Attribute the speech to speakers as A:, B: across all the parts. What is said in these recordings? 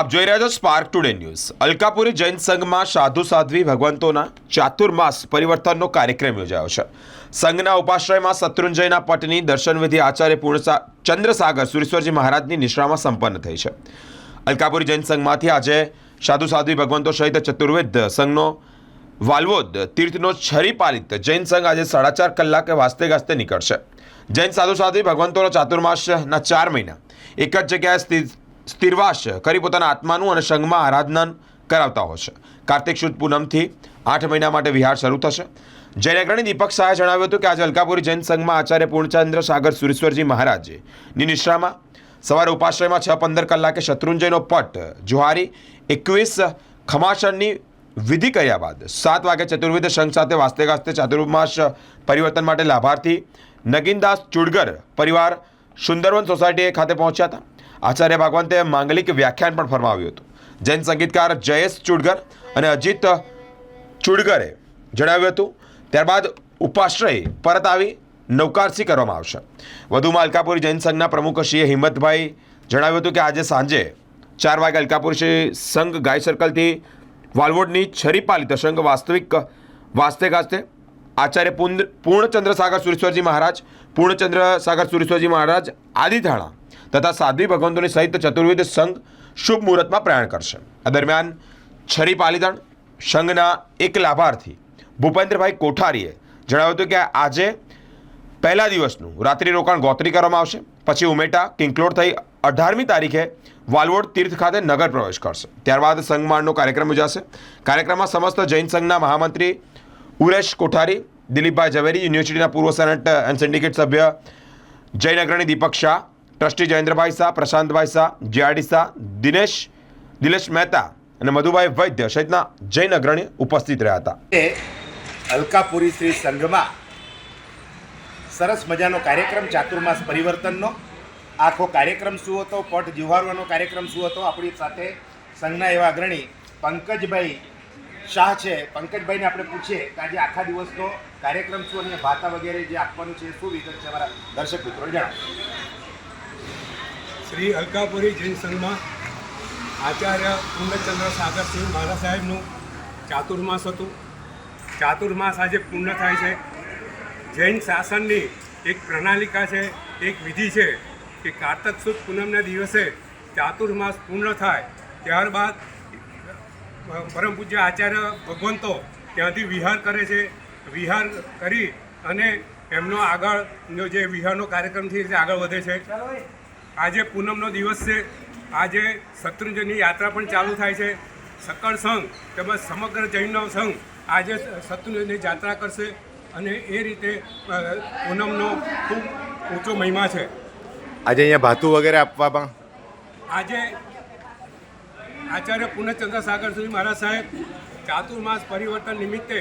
A: આપ જોઈ રહ્યા છો spark today news Alkapuri Jain સંઘમાં સાધુ સાધ્વી ભગવંતોના ચાતુર્માસ પરિવર્તનનો કાર્યક્રમ યોજાયો છે. સંઘના ઉપાશ્રયમાં શત્રુંજયના પટની દર્શનવિધિ આચાર્ય પૂર્ણ ચંદ્રસાગર સુરેશ્વરજી મહારાજની નિશ્રામાં સંપન્ન થઈ છે. અલકાપુરી જૈન સંઘમાંથી આજે સાધુ સાધ્વી ભગવંતો સહિત ચતુર્વેદ સંઘનો વાલ્વોદ તીર્થનો છરી પાલિત જૈન સંઘ આજે સાડા ચાર કલાકે વાસ્તે ગાસ્તે નીકળશે. જૈન સાધુ સાધ્વી ભગવંતોનો ચાતુર્માસના ચાર મહિના. એક જ જગ્યાએ સ્થિત સ્થિરવાસ કરી પોતાના આત્માનું અને સંઘમાં આરાધના કરાવતા હોય છે. કાર્તિક શુદ્ધ પૂનમથી આઠ મહિના માટે વિહાર શરૂ થશે. જૈન અગ્રણી દીપક શાહે જણાવ્યું હતું કે આજે અલકાપુરી જૈન સંઘમાં આચાર્ય પૂર્ણચંદ્ર સાગર સુરેશ્વરજી મહારાજની નિશ્રામાં સવારે ઉપાશ્રયમાં છ પંદર કલાકે શત્રુંજયનો પટ, જુહારી એકવીસ ખમાસણની વિધિ કર્યા બાદ સાત વાગે ચતુર્વિધ સંઘ સાથે વાસ્તે ગાસ્તે ચાતુર્માસ પરિવર્તન માટે લાભાર્થી નગીનદાસ ચુડગર પરિવાર સુંદરવન સોસાયટી ખાતે પહોંચ્યા હતા. આચાર્ય ભાગવંતે માંગલિક વ્યાખ્યાન પણ ફરમાવ્યું હતું. જૈન સંગીતકાર જયેશ ચુડગર અને અજીત ચુડગરે જણાવ્યું હતું. ત્યારબાદ ઉપાશ્રય પરત આવી નૌકારસી કરવામાં આવશે. વધુમાં અલકાપુરી જૈન સંઘના પ્રમુખ શ્રી હિંમતભાઈ જણાવ્યું હતું કે આજે સાંજે ચાર વાગે અલકાપુર શ્રી સંઘ ગાય સર્કલથી વાલવોડની છરીપાલી સંઘ વાસ્તવિક વાસ્તે ગાસ્તે આચાર્ય પૂર્ણ પૂર્ણચંદ્ર સાગર સુરેશ્વરજી મહારાજ, પૂર્ણચંદ્ર સાગર સુરેશ્વરજી મહારાજ આદિથાણા તથા સાધ્વી ભગવંતોની સહિત ચતુર્વિધ સંઘ શુભ મુહૂર્તમાં પ્રયાણ કરશે. આ દરમિયાન છરી પાલીદણ સંઘના એક લાભાર્થી ભૂપેન્દ્રભાઈ કોઠારીએ જણાવ્યું હતું કે આજે પહેલા દિવસનું રાત્રિ રોકાણ ગોત્રી કરવામાં આવશે. પછી ઉમેટા, કિંકલોડ થઈ અઢારમી તારીખે વાલવોડ તીર્થ ખાતે નગર પ્રવેશ કરશે. ત્યારબાદ સંઘમાળનો કાર્યક્રમ યોજાશે. કાર્યક્રમમાં સમસ્ત જૈન સંઘના મહામંત્રી ઉરેશ કોઠારી, દિલીપભાઈ ઝવેરી, યુનિવર્સિટીના પૂર્વ સેનેટ એન્ડ સિન્ડિકેટ સભ્ય જૈન અગ્રણી દીપક શાહ ટ્રસ્ટી જયેન્દ્રભાઈ શાહ, પ્રશાંતભાઈ શાહ, જીઆરડી શાહ, દિનેશ, દિલેશ મહેતા અને મધુભાઈ વૈદ્ય સહિતના જૈન અગ્રણી ઉપસ્થિત રહ્યા હતા.
B: એ અલકાપુરી શ્રી સંઘમાં સરસ મજાનો કાર્યક્રમ, ચાતુર્માસ પરિવર્તનનો. આખો કાર્યક્રમ શું હતો? પટ જીવારવાનો કાર્યક્રમ શું હતો? આપણી સાથે સંઘના એવા અગ્રણી પંકજભાઈ શાહ છે. પંકજભાઈને આપણે પૂછીએ કે આજે આખા દિવસનો કાર્યક્રમ શું અને ભાતા વગેરે જે આપવાનું છે, શું વિગત છે અમારા દર્શક મિત્રો જણાવો.
C: શ્રી અલકાપુરી જૈન સંઘમાં આચાર્ય પૂર્ણચંદ્ર સાગરસિંહ મહારાજ સાહેબનું ચાતુર્માસ હતું. ચાતુર્માસ આજે પૂર્ણ થાય છે. જૈન શાસનની એક પ્રણાલિકા છે, એક વિધિ છે કે કારતક સુદ પૂનમના દિવસે ચાતુર્માસ પૂર્ણ થાય. ત્યારબાદ પરમ પૂજ્ય આચાર્ય ભગવંતો ત્યાંથી વિહાર કરે છે. વિહાર કરી અને એમનો આગળનો જે વિહારનો કાર્યક્રમ છે તે આગળ વધે છે. આજે પૂનમનો દિવસ છે. આજે શત્રુંજયની યાત્રા પણ ચાલુ થાય છે. સકળ સંઘ તેમજ સમગ્ર જૈનનો સંઘ આજે શત્રુંજયની યાત્રા કરશે અને એ રીતે પૂનમનો ખૂબ ઊંચો મહિમા છે.
B: આજે અહીંયા ભાતું વગેરે આપવામાં
C: આજે આચાર્ય પૂર્ણચંદ્ર સાગર શ્રી મહારાજ સાહેબ ચાતુર્માસ પરિવર્તન નિમિત્તે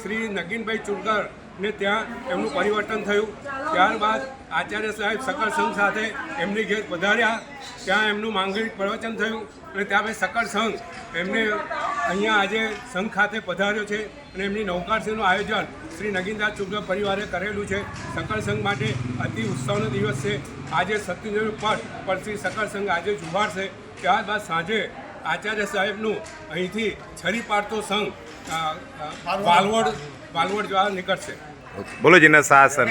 C: શ્રી નગીનભાઈ ચુડકર ને ત્યાં એમનું પરિવર્તન થયું. ત્યારબાદ આચાર્ય સાહેબ સકળ સંઘ સાથે એમની ઘેર પધાર્યા. ત્યાં એમનું માંગલિક પ્રવચન થયું અને ત્યાં પછી સકળ સંઘ એમને અહીંયા આજે સંઘ ખાતે પધાર્યો છે અને એમની નૌકારસીનું આયોજન શ્રી નગીનદાસ ચુડકર પરિવારે કરેલું છે. સકળ સંઘ માટે અતિ ઉત્સવનો દિવસ છે. આજે સત્યદેવ પટ પર શ્રી સકળ સંઘ આજે જુવાડશે ત્યારબાદ સાંજે આચાર્ય સાહેબનું અહીંથી છરી પાડતો સંઘ વાલવડ. વાલવડ જવા નીકળશે.
B: બોલો જીના શાસન